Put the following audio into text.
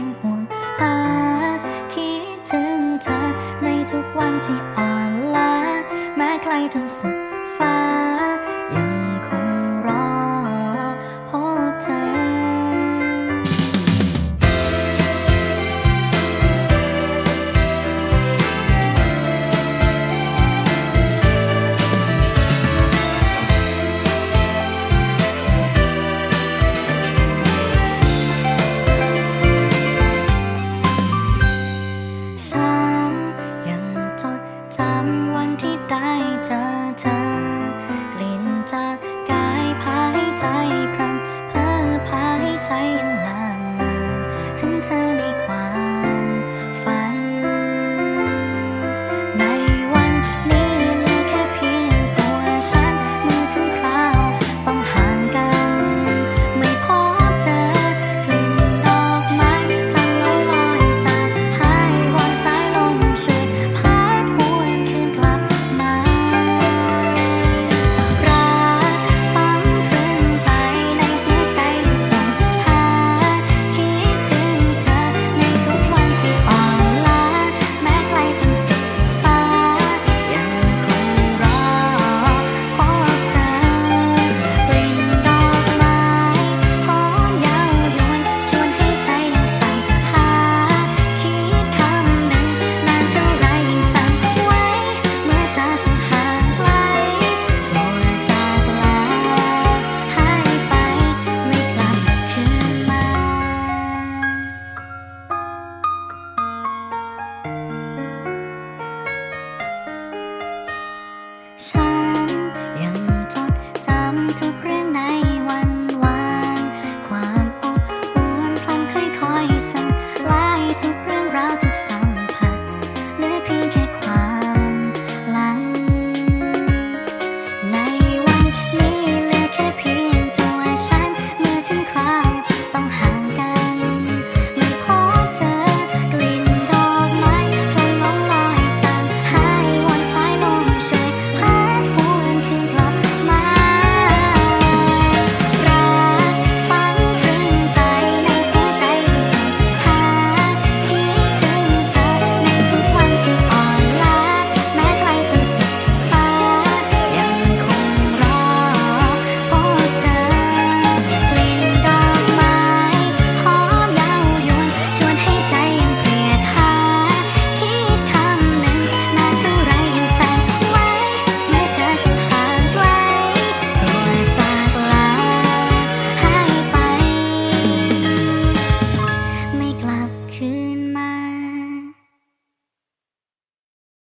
ยังห่วงหา คิดถึงเธอในทุกวันที่อ่อนล้าแม้ไกลจนสุด ใจพระ